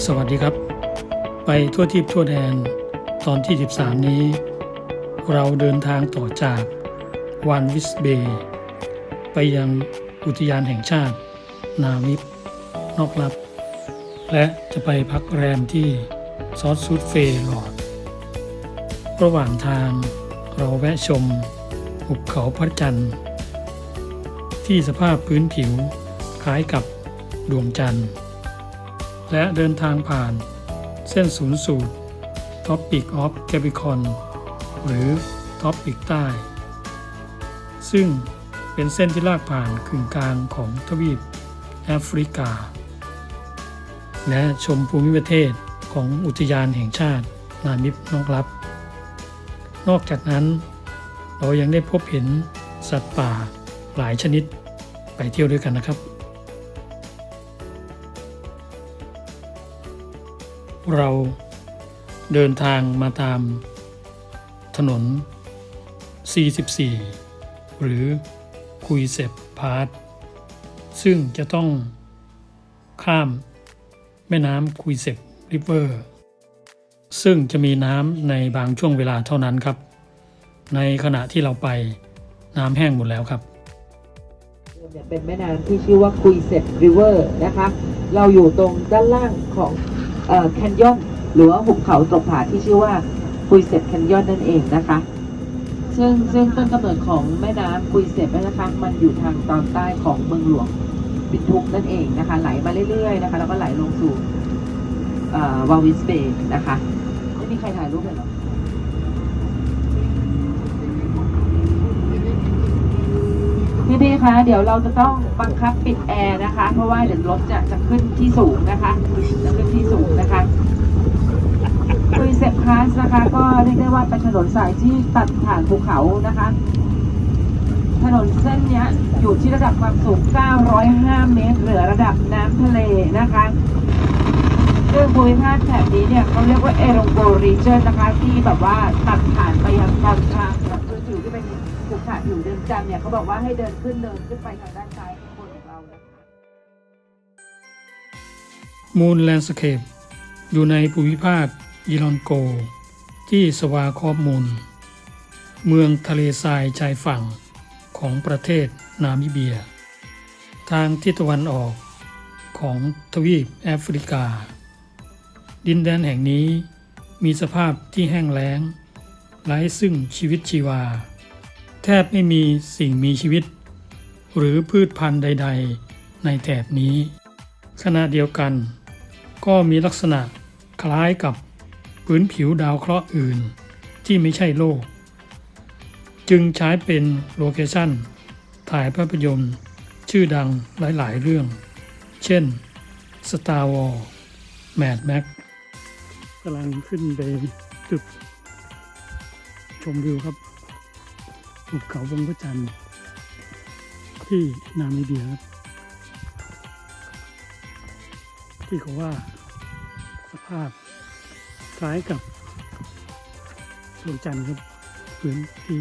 สวัสดีครับ ไปทั่วทิพย์ทั่วแดนตอนที่ 13 นี้ เราเดินทางต่อจากวานวิสเบย์ไปยังอุทยานแห่งชาติ นาวิปนอกลับ และจะไปพักแรมที่ซอสซูดเฟย์ลอด ระหว่างทางเราแวะชมหุบเขาพระจันทร์ ที่สภาพพื้นผิวคล้ายกับดวงจันทร์ และเดินทางผ่านเส้นศูนย์สูตร Topic of Capricorn หรือ Topic ใต้ ซึ่งเป็นเส้นที่ลากผ่านกึ่งกลางของทวีปแอฟริกา และชมภูมิประเทศของอุทยานแห่งชาตินามิบนอกลับ นอกจากนั้น เรายังได้พบเห็นสัตว์ป่าหลายชนิดไปเที่ยวด้วยกันนะครับ เราเดินทางมาตามถนน 44 หรือคุยเซปพาร์ทซึ่งจะต้องข้ามแม่น้ำคุยเซปริเวอร์ ซึ่งจะมีน้ำในบางช่วงเวลาเท่านั้นครับ ในขณะที่เราไปน้ำแห้งหมดแล้วครับเนี่ยเป็นแม่น้ำที่ชื่อว่าคุยเซ t ริเวอร์นะคะ เราอยู่ตรงด้านล่างของ แคนยอนหรือว่าหุบเขาตรงผาที่ชื่อว่าคุยเซตแคนยอนนั่นเองนะคะ ซึ่งซึ่งต้นกำเนิดของแม่น้ำคุยเซตนะคะมันอยู่ทางตอนใต้ของเมืองหลวงปินทุกนั่นเองนะคะ ไหลมาเรื่อยๆนะคะ แล้วก็ไหลลงสู่วาวิสเบย์นะคะ ไม่มีใครถ่ายรูปเลยเหรอ พี่พี่ๆคะ เดี๋ยวเราจะต้องบังคับปิดแอร์นะคะ เพราะว่าเดี๋ยวรถจะจะขึ้นที่สูงนะคะ จะขึ้นที่สูงนะคะคุยเซปคาสนะคะ ก็เรียกได้ว่าเป็นถนนสายที่ตัดผ่านภูเขานะคะ ถนนเส้นนี้อยู่ที่ระดับความสูง 905 เมตร เหนือระดับน้ำทะเลนะคะซึ่งภูมิภาคแถบนี้เนี่ยเขาเรียกว่าเอโรงโกรีเจนนะคะ ที่แบบว่าตัดผ่านไปยังตอนกลาง ภูเขาผิวเดินจันทร์เนี่ยเขาบอกว่าให้เดินขึ้นเดินขึ้นไปทางด้านซ้ายข้างบนของเรานะคะมูนแลนด์สเคปอยู่ในภูมิภาคยีรอนโก ที่สวาคอบมูล เมืองทะเลทรายชายฝั่งของประเทศนามิเบีย ทางทิศตะวันออกของทวีปแอฟริกา ดินแดนแห่งนี้มีสภาพที่แห้งแล้งไร้ซึ่งชีวิตชีวา แทบไม่มีสิ่งมีชีวิต หรือพืชพันธุ์ใด ๆ ในแถบนี้ ขณะเดียวกัน ก็มีลักษณะคล้ายกับพื้นผิวดาวเคราะห์อื่นที่ไม่ใช่โลก จึงใช้เป็นโลเคชั่น ถ่ายภาพยนตร์ชื่อดังหลาย ๆ เรื่อง เช่น Star Wars Mad Max กำลังขึ้นไปจุดชมวิวครับ ภูเขาวงพระจันทร์ที่นามิเบียครับ ที่เขาว่าสภาพคล้ายกับดวงจันทร์ครับพื้นที่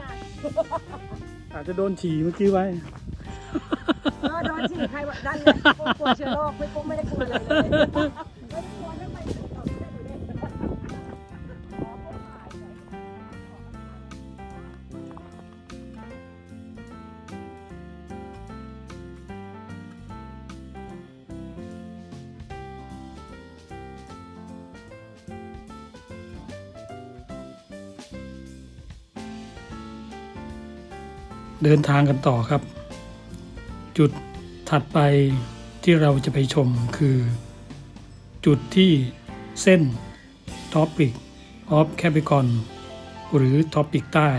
วันอะอาจจะโดนฉี่เมื่อกี้ไว้ เออโดนฉีดใครว่าดันเลยกลัวเชื้อโรคไม่กลัวไม่ได้กลัวเลยเลย เดินทางกันต่อครับ จุดถัดไปที่เราจะไปชมคือ จุดที่เส้น Topic of Capricorn หรือ Topic ใต้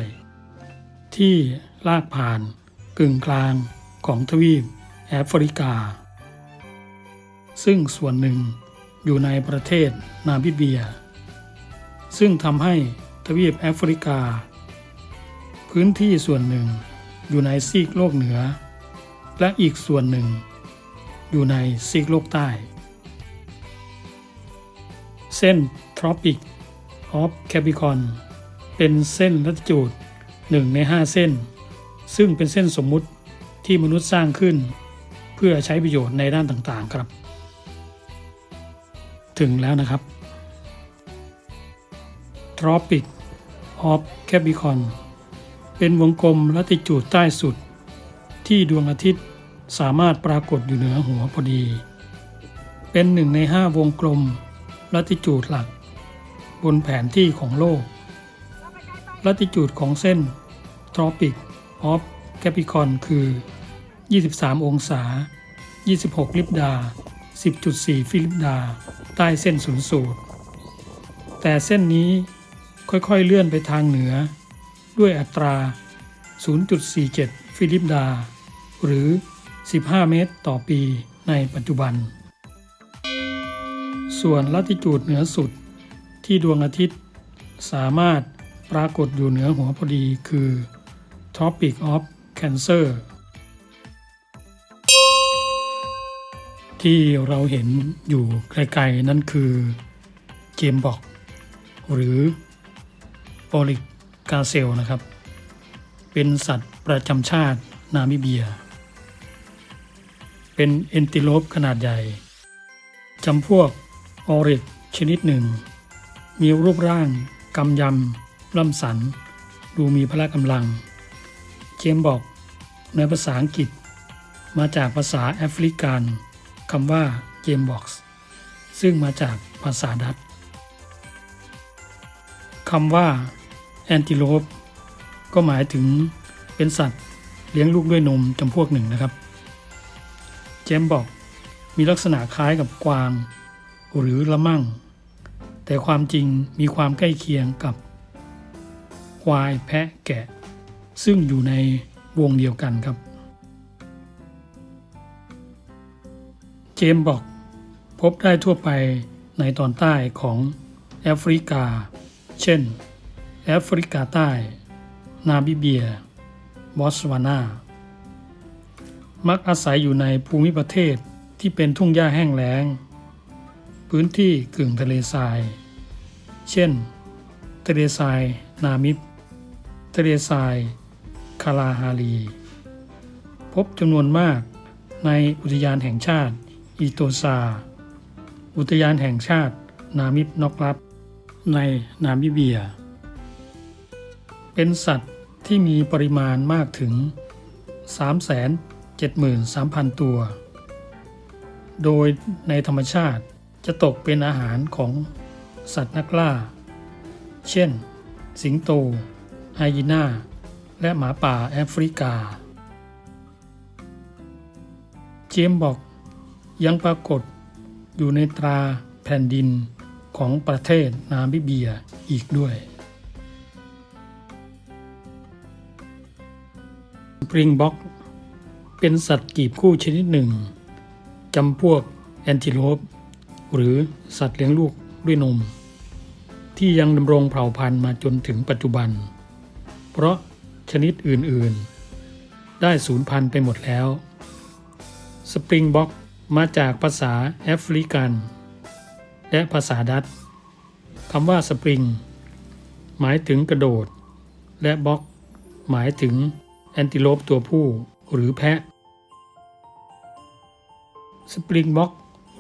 ที่ลากผ่านกึ่งกลางของทวีปแอฟริกา ซึ่งส่วนหนึ่งอยู่ในประเทศนามิเบีย ซึ่งทำให้ทวีปแอฟริกา พื้นที่ส่วนหนึ่ง อยู่ในซีกโลกเหนือ และอีกส่วนหนึ่ง อยู่ในซีกโลกใต้ เส้น Tropic of Capricorn เป็นเส้นลัติจูดหนึ่งใน 5 เส้น ซึ่งเป็นเส้นสมมุติที่มนุษย์สร้างขึ้น เพื่อใช้ประโยชน์ในด้านต่างๆครับ ถึงแล้วนะครับ Tropic of Capricorn เป็นวงกลมลัติจูดใต้สุด ที่ดวงอาทิตย์สามารถปรากฏอยู่เหนือหัวพอดี เป็นหนึ่งในห้าวงกลมลัติจูดหลัก บนแผนที่ของโลกลัติจูดของเส้น Tropic of Capricorn คือ 23 องศา 26 ลิบดา 10.4 ฟิลิปดา ใต้เส้นศูนย์สูตร แต่เส้นนี้ค่อยๆเลื่อนไปทางเหนือ ด้วยอัตรา 0.47 ฟิลิปดา หรือ 15 เมตรต่อปีในปัจจุบัน ส่วนลัติจูดเหนือสุดที่ดวงอาทิตย์สามารถปรากฏอยู่เหนือหัวพอดีคือ Tropic of Cancer ที่เราเห็นอยู่ไกลๆนั่นคือเจมบอก หรือโปลิก กาเซลนะครับ เป็นสัตว์ประจำชาตินามิเบีย เป็นเอนติโลปขนาดใหญ่จำพวกออริดชนิดหนึ่ง มีรูปร่างกำยำ ล่ำสัน ดูมีพละกำลัง เจมบอกในภาษาอังกฤษ มาจากภาษาแอฟริกันคำว่าเจมบ็อกซ์ซึ่งมาจากภาษาดัตคำว่า นติโลปก็หมายถึงเป็นสัตว์เลี้ยงลูกด้วยนมจำพวกหนึ่งนะครับ เจมบอกมีลักษณะคล้ายกับกวาง หรือละมั่ง แต่ความจริงมีความใกล้เคียงกับควายแพะแกะ ซึ่งอยู่ในวงเดียวกันครับ เจมบอกพบได้ทั่วไปในตอนใต้ของแอฟริกา เช่น แอฟริกาใต้ นาบิเบีย บอสวานา มักอาศัยอยู่ในภูมิประเทศที่เป็นทุ่งหญ้าแห้งแล้ง พื้นที่กึ่งทะเลทราย เช่น ทะเลทราย นามิบ ทะเลทราย คาลาฮารี พบจำนวนมากในอุทยานแห่งชาติอีโตซา อุทยานแห่งชาตินามิบนอกลับ ในนามิเบีย เป็นสัตว์ที่มีปริมาณมากถึง 373,000 ตัว โดยในธรรมชาติจะตกเป็นอาหารของสัตว์นักล่า เช่น สิงโต ไฮยีน่า และหมาป่าแอฟริกา เจมบอกยังปรากฏอยู่ในตราแผ่นดินของประเทศนามิเบียอีกด้วย ปริงบ็อกเป็นสัตว์กีบคู่ชนิดหนึ่งจำพวกแอนติโลปหรือสัตว์เลี้ยงลูกด้วยนม ที่ยังดำรงเผ่าพันธุ์มาจนถึงปัจจุบัน เพราะชนิดอื่นๆ ได้สูญพันธุ์ไปหมดแล้ว สปริงบ็อกมาจากภาษาแอฟริกัน และภาษาดัตคำว่าสปริง หมายถึงกระโดด และบ็อกหมายถึง แอนติโลปตัวผู้หรือแพะ สปริงบ็อก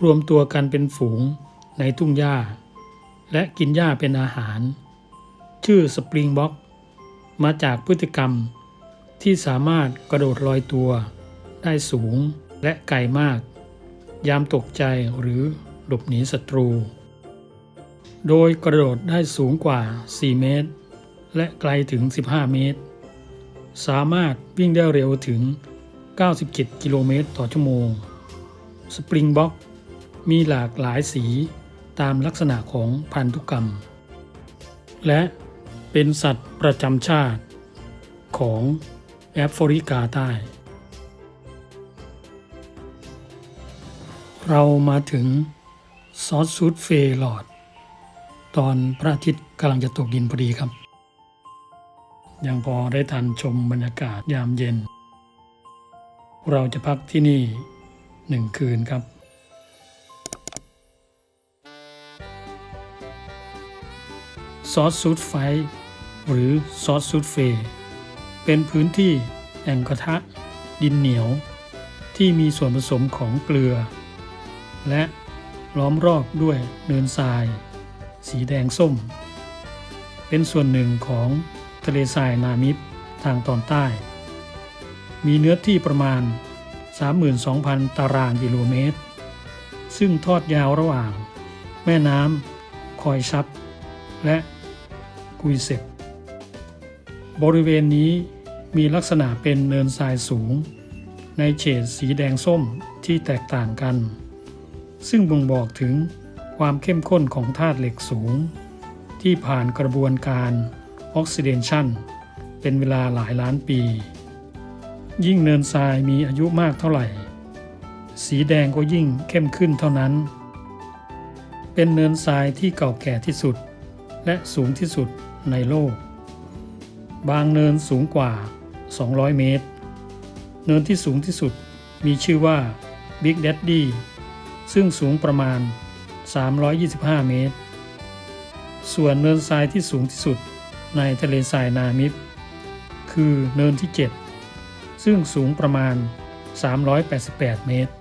รวมตัวกันเป็นฝูงในทุ่งหญ้า และกินหญ้าเป็นอาหาร ชื่อสปริงบ็อกมาจากพฤติกรรมที่สามารถกระโดดลอยตัว ได้สูงและไกลมาก ยามตกใจหรือหลบหนีศัตรู โดยกระโดดได้สูงกว่า 4 เมตร และไกลถึง 15 เมตร สามารถวิ่งได้เร็วถึง 97 กิโลเมตรต่อชั่วโมง สปริงบ็อกมีหลากหลายสีตามลักษณะของพันธุกรรม และเป็นสัตว์ประจำชาติของแอฟริกาใต้ เรามาถึงซอสซูดเฟลอด ตอนพระอาทิตย์กำลังจะตกดินพอดีครับ ยังพอได้ทันชมบรรยากาศยามเย็น เราจะพักที่นี่หนึ่งคืนครับซอสซูดไฟ หรือซอสซูดเฟ เป็นพื้นที่แอ่งกระทะ ดินเหนียว ที่มีส่วนผสมของเกลือ และล้อมรอบด้วยเนินทราย สีแดงส้ม เป็นส่วนหนึ่งของ ทะเลทรายนามิบทางตอนใต้ มีเนื้อที่ประมาณ 32,000 ตารางกิโลเมตร ซึ่งทอดยาวระหว่าง แม่น้ำคอยชับและกุยเซกบริเวณนี้มีลักษณะเป็นเนินทรายสูง ในเฉดสีแดงส้มที่แตกต่างกัน ซึ่งบ่งบอกถึงความเข้มข้นของธาตุเหล็กสูง ที่ผ่านกระบวนการ ออกซิเดชันเป็นเวลาหลายล้านปี ยิ่งเนินทรายมีอายุมากเท่าไหร่ สีแดงก็ยิ่งเข้มขึ้นเท่านั้น เป็นเนินทรายที่เก่าแก่ที่สุด และสูงที่สุดในโลก บางเนินสูงกว่า 200 เมตร เนินที่สูงที่สุดมีชื่อว่า Big Daddy ซึ่งสูงประมาณ 325 เมตร ส่วนเนินทรายที่สูงที่สุด ในทะเลทรายนามิบ คือเนินที่ 7 ซึ่งสูงประมาณ 388 เมตร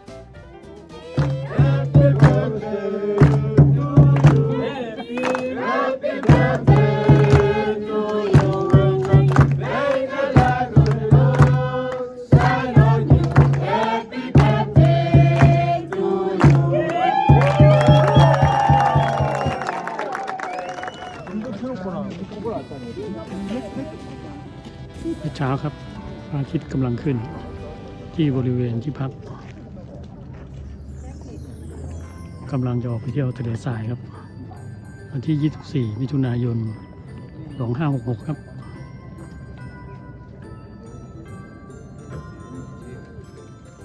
ทิตย์กำลังขึ้น ที่บริเวณที่พักกำลังจะออกไปเที่ยวทะเลทรายครับ วันที่ 24 มิถุนายน 2566 ครับ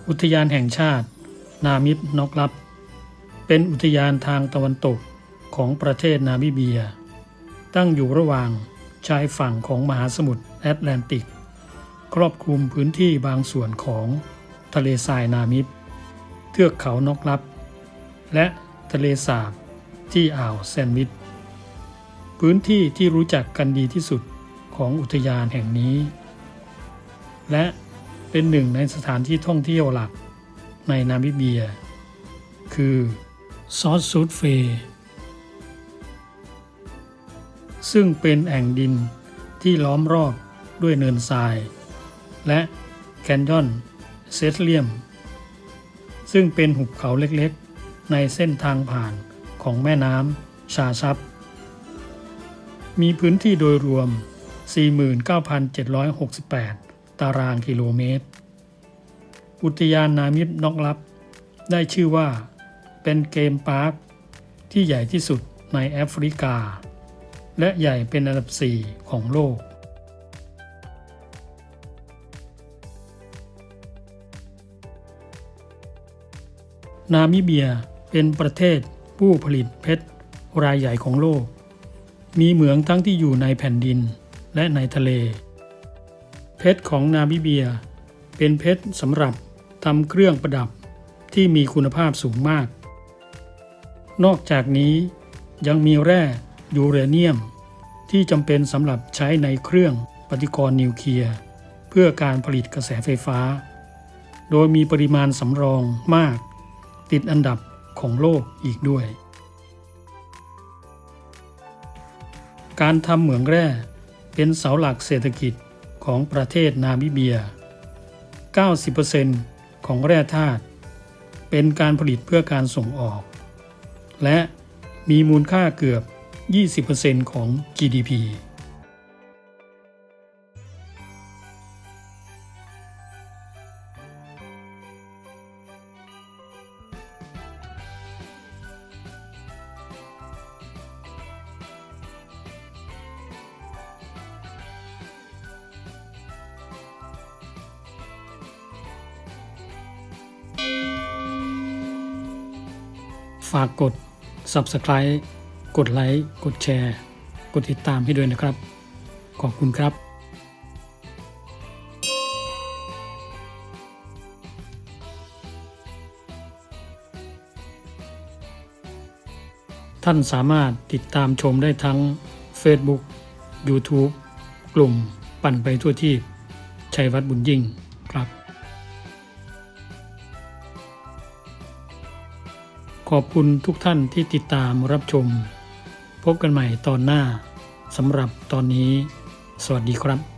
อุทยานแห่งชาติ นามิบนอกลับ เป็นอุทยานทางตะวันตกของประเทศนามิเบีย ตั้งอยู่ระหว่างชายฝั่งของมหาสมุทรแอตแลนติก ครอบคลุมพื้นที่บางส่วนของทะเลทรายนามิบ เทือกเขานกลับ และทะเลสาบที่อ่าวแซนวิช พื้นที่ที่รู้จักกันดีที่สุดของอุทยานแห่งนี้ และเป็นหนึ่งในสถานที่ท่องเที่ยวหลักในนามิเบีย คือซอสซูดเฟย์ซึ่งเป็นแอ่งดินที่ล้อมรอบด้วยเนินทราย และแคนยอนเซตเลียม ซึ่งเป็นหุบเขาเล็กๆ ในเส้นทางผ่านของแม่น้ำชาชับ มีพื้นที่โดยรวม 49,768 ตารางกิโลเมตร อุทยานนามิบนอกลับ ได้ชื่อว่าเป็นเกมพาร์คที่ใหญ่ที่สุดในแอฟริกา และใหญ่เป็นอันดับ 4 ของโลก นามิเบียเป็นประเทศผู้ผลิตเพชรรายใหญ่ของโลก มีเหมืองทั้งที่อยู่ในแผ่นดินและในทะเล เพชรของนามิเบีย เป็นเพชรสำหรับทำเครื่องประดับที่มีคุณภาพสูงมาก นอกจากนี้ยังมีแร่ยูเรเนียม ที่จำเป็นสำหรับใช้ในเครื่องปฏิกรณ์นิวเคลียร์เพื่อการผลิตกระแสไฟฟ้า โดยมีปริมาณสำรองมาก ติดอันดับของโลกอีกด้วย การทำเหมืองแร่เป็นเสาหลักเศรษฐกิจของประเทศนามิเบีย 90%ของแร่ธาตุเป็นการผลิตเพื่อการส่งออก และมีมูลค่าเกือบ 20%ของ GDP Subscribe กดไลค์ กดแชร์ กดติดตามให้ด้วยนะครับ ขอบคุณครับท่านสามารถติดตามชมได้ทั้ง Facebook YouTube กลุ่มปั่นไปทั่วที่ ชัยวัฒน์บุญยิ่ง ขอบคุณทุกท่านที่ติดตามรับชม พบกันใหม่ตอนหน้าสำหรับตอนนี้ สวัสดีครับ